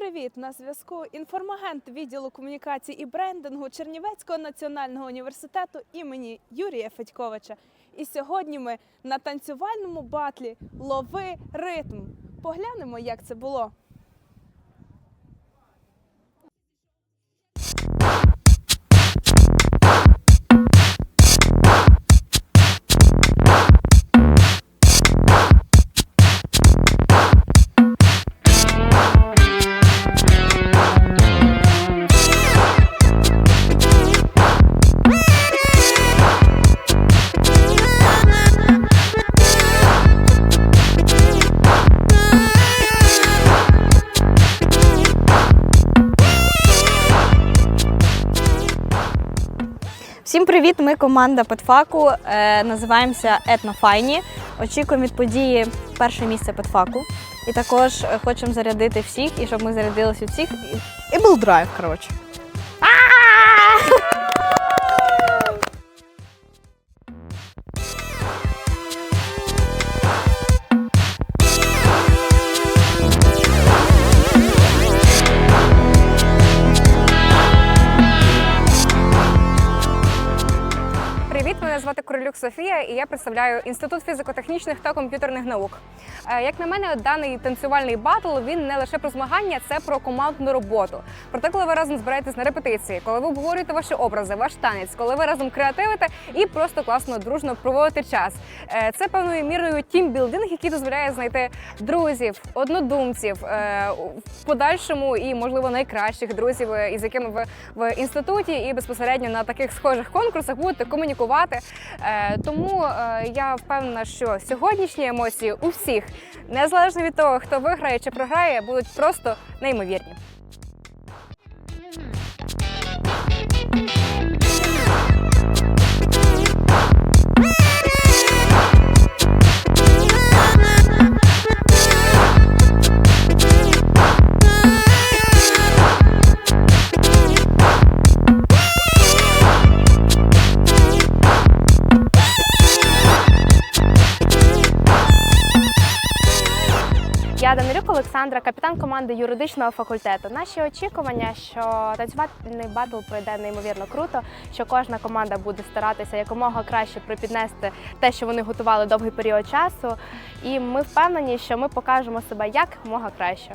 привіт! На зв'язку інформагент відділу комунікацій і брендингу Чернівецького національного університету імені Юрія Федьковича. І сьогодні ми на танцювальному батлі Лови ритм. Поглянемо, як це було. Всім привіт! Ми команда Петфаку. Е, називаємося Етнофайні. Очікуємо від події перше місце Петфаку. І також е, хочемо зарядити всіх, і щоб ми зарядилися всіх. І, і був драйв, коротше. Звати Королюк Софія, і я представляю інститут фізико-технічних та комп'ютерних наук. Е, Як на мене, даний танцювальний батл він не лише про змагання, це про командну роботу. Проте, коли ви разом збираєтесь на репетиції, коли ви обговорюєте ваші образи, ваш танець, коли ви разом креативите і просто класно дружно проводите час. Е, Це певною мірою тімбілдинг, який дозволяє знайти друзів, однодумців е, в подальшому і, можливо, найкращих друзів, із якими ви в інституті і безпосередньо на таких схожих конкурсах будете комунікувати. Е, Тому е, я впевнена, що сьогоднішні емоції у всіх, незалежно від того, хто виграє чи програє, будуть просто неймовірні. Я Олександра, капітан команди юридичного факультету. Наші очікування, що танцювальний батл пройде неймовірно круто, що кожна команда буде старатися якомога краще припіднести те, що вони готували довгий період часу. І ми впевнені, що ми покажемо себе як мога краще.